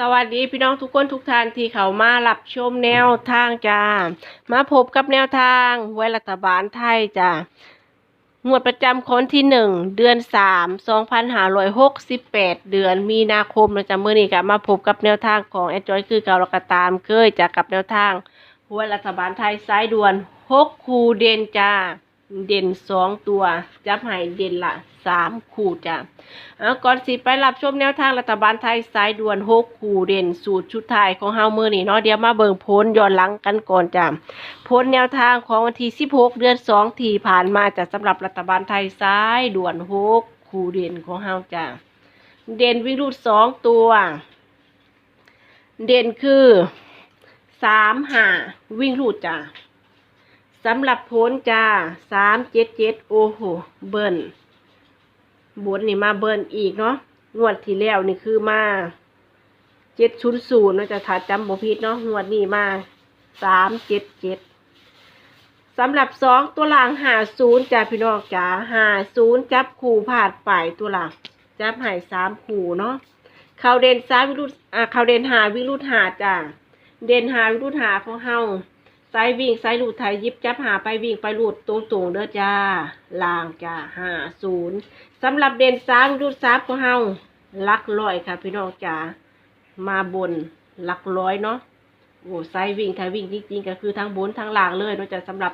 สวัสดีพี่น้องทุกคนทุกท่านที่เขามารับชมแนวทางจ้ามาพบกับแนวทางไว้รัฐบาลไทยจ้างวดประจำคนที่หนึ่งเดือนสามสองพันห้าร้อยหกสิบแปดเดือนมีนาคมนะจ๊ะเมื่อนี้ก็มาพบกับแนวทางของแอดจอยคือเกาเราก็ตามเคยจากกับแนวทางไว้รัฐบาลไทยสายด่วนหกคูเดนจ้า เด่นสองตัว จับให้เด่นละสามคู่จ้ะเอาก่อนสิไปรับชมแนวทางรัฐบาลไทยสายด่วนหกคู่เด่นสูตรชุดไทยของเฮามือนี่เนาะเดี๋ยวมาเบิ่งพ้นย้อนหลังกันก่อนจ้ะพ้นแนวทางของวันที่สิบหกเดือนสองที่ผ่านมาจะสำหรับรัฐบาลไทยสายด่วนหกคู่เด่นของเฮาจ้ะเด่นวิ่งรูดสองตัว เด่นคือสามหาวิ่งรูดจ้ะ สำหรับพ้นจ้าสามเจ็ดเจ็ดโอ้โห เบิ้ลบนนี่มาเบิ้ลอีกเนาะงวดที่แล้วนี่คือมาเจ็ดศูนย์ศูนย์เนาะจะถ้าจำบ่ผิดเนาะงวดนี้มาสามเจ็ดเจ็ดสำหรับสองตัวหลังหาศูนย์จ้าพี่น้องจ้าหาศูนย์จับคู่ผ่านไปตัวหลังจับหายสามคู่เนาะเขาเด่นซ้ายวิรุธอ่าเขาเด่นหาวิรุธหาจ้าเด่นหาวิรุธหาของเฮา สายวิ่งสายลุดไทยยิบจับหาไปวิ่งไปลุดตรงตรงๆเด้อจ้าลางจ้าห้าศูนย์สำหรับเด่นสามรูดสามของเฮาลักร้อยค่ะพี่น้องจ้ามาบนหลักร้อยเนาะโอ้สายวิ่งไทยวิ่งจริงๆก็คือทั้งบนทั้งล่างเลยเนาะจ้าสำหรับ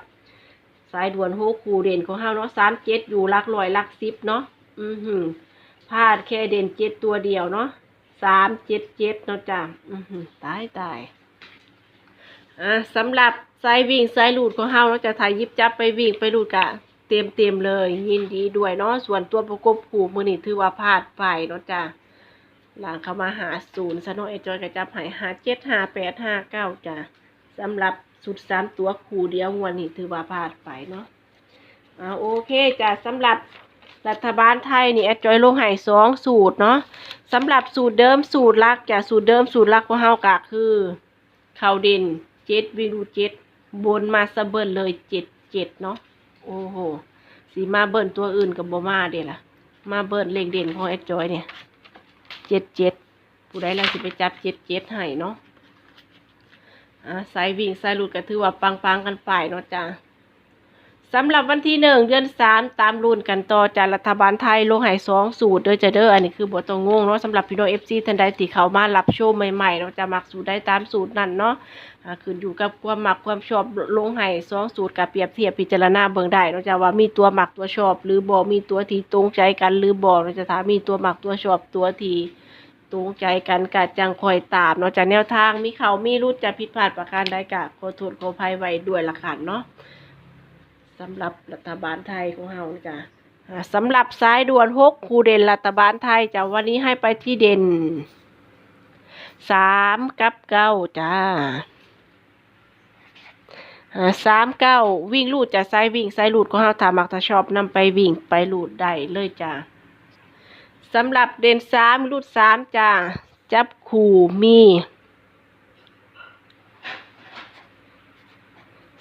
สายด่วนโฮคูเด่นของเฮาเนาะสามเจ็ดอยู่ลักร้อยลักสิบเนาะอือหือพลาดแค่เด่นเจ็ดตัวเดียวเนาะสามเจ็ดเจ็ดเนาะจ้าอือหือตายตาย อ่าสำหรับสายวิ่งสายลุดของเฮาเราจะถ่ายยิบจับไปวิ่งไปลุดกะเต็มเต็มเลย ยินดีด้วยเนาะส่วนตัวประกบผูมือนี่ถือว่าพลาดไปเนาะจ้ะหลังเข้ามาหาศูนย์สนอไอจอยกับจับหายหาเจ็ดหาแปดห้าเก้าจ้ะสำหรับสุดสามตัวคู่เดียวงวันนี้ถือว่าพลาดไปเนาะอ่าโอเคจ้ะสำหรับรัฐบาลไทยนี่แอดจอยลงหายสองสูตรเนาะสำหรับสูตรเดิมสูตรลักจ้ะสูตรเดิมสูตรลักของเฮากะคือข้าวด่น เจ็ดวิรูเจ็ดบนมาสะเบิลเลยเจ็ดเจ็ดเนาะโอ้โหสีมาเบิลตัวอื่นกับบมาเดี๋ยล่ะ มาเบิลเลขเด่นของแอดจอยเนี่ยเจ็ดเจ็ดผู้ใดเราสิไปจับเจ็ดเจ็ดให้เนาะอ่าสายวิ่งสายหลุดก็ถือว่าปังปังๆกันไปเนาะจ้า สำหรับวันที่หนึ่งเดือนสามตามรุ่นกันต่อจากรัฐบาลไทยลงหายสองสูตรเด้อจะเด้ออันนี้คือบทตรงงงเนาะสำหรับพี่น้องเอฟซีท่านใดที่เขามารับชมใหม่ๆเนาจะมักสูตรได้ตามสูตรนั่นเนาะขึ้นอยู่กับความหมักความชอบลงให้สองสูตรกับเปรียบเทียบพิจารณาเบิ่งได้เนอกจากว่ามีตัวหมักตัวชอบ หรือบ่มีตัวที่ตรงใจกันหรือบ่เราจะถามมีตัวหมักตัวชอบตัวที่ตรงใจกันกะจังคอยตามเนาะจากแนวทางมีเขามีรุดจะผิดพลาดประการใดกะขอโทษขออภัยไว้ด้วยละกันเนาะ สำหรับรัฐบาลไทยของเฮาจ้ะอ่าสำหรับสายด่วนหกคูเด่นรัฐบาลไทยจ้ะวันนี้ให้ไปที่เด่นสามกับเก้าจ้าสามเก้าวิ่งลูดจะไซวิ่งไซลูดของเฮาถามักถ้าชอบนำไปวิ่งไปลูดได้เลยจ้าสำหรับเด่นสามลูดสามจ้าจับขู่มี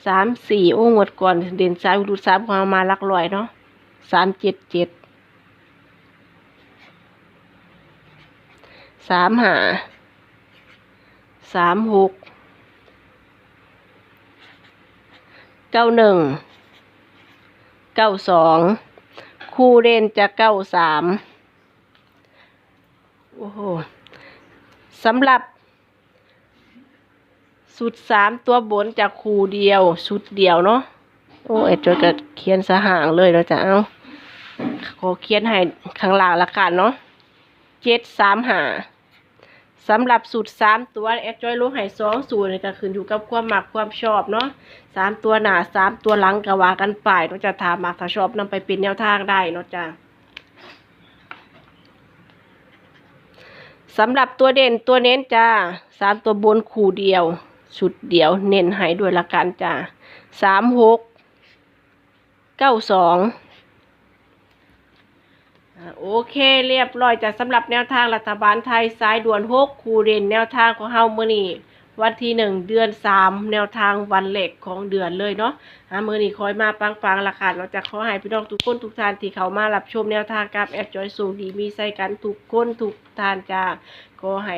สามสี่โอ้งวดก่อน เด่นสามลูดสามของเรามาลักลอยเนาะสามเจ็ดเจ็ดสามหาสามหกเก้าหนึ่งเก้าสองคู่เด่นจะเก้าสามโอ้โหสำหรับ สุดสามตัวบนจะคู่เดียวชุดเดียวเนาะโอ้เอ็ดจอยก็เขียนสห่างเลยเราจะเอาขอเขียนให้ข้างล่างละกันเนาะเจ็ดสามหาสำหรับสูตรสามตัวแอดจอยลงให้สองสูตรนี่ก็ขึ้นอยู่กับความหมักความชอบเนาะสามตัวหนาสามตัวหลังก็ว่ากันไปเนาะจะถามมักถ้าชอบนำไปเป็นแนวทางได้เนาะจ้ะสำหรับตัวเด่นตัวเน้นจ้าสามตัวบนคู่เดียว ชุดเดียวเน้นให้ด้วยละกันจ้าสามหกเก้าสองโอเคเรียบร้อยจ้ะสำหรับแนวทางรัฐบาลไทยสายด่วนหกคูเรนแนวทางของเฮามื้อนี้ วันที่หนึ่งเดือนสามแนวทางวันเหล็กของเดือนเลยเนาะอ่ามือนี้คอยมาปังๆละค่ะเราจะขอให้พี่น้องทุกคนทุกท่านที่เขามารับชมแนวทางกับแอดจอยสูงดีมีใส่กันทุกคนทุกท่านจ้าขอให้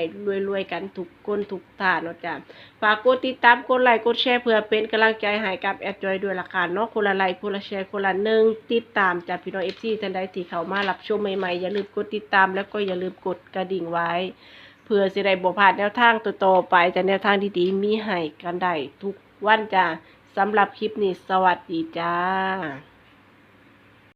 รวยๆกันทุกคนทุกท่านเนาะจ้าฝากกดติดตามกดไลค์กดแชร์เพื่อเป็นกำลังใจให้กับแอดจอยด้วยละค่ะเนาะคนละไลค์คนละแชร์คนละหนึ่งติดตามจากพี่น้องเอฟซีท่านใดที่เขามารับชมใหม่ๆอย่าลืมกดติดตามแล้วก็อย่าลืมกดกระดิ่งไว้ พื่อสิได้บ่พลาดแนวทางต่อไปจะแนวทางดีๆมีให้กันได้ทุกวันจ้าสำหรับคลิปนี้สวัสดีจ้า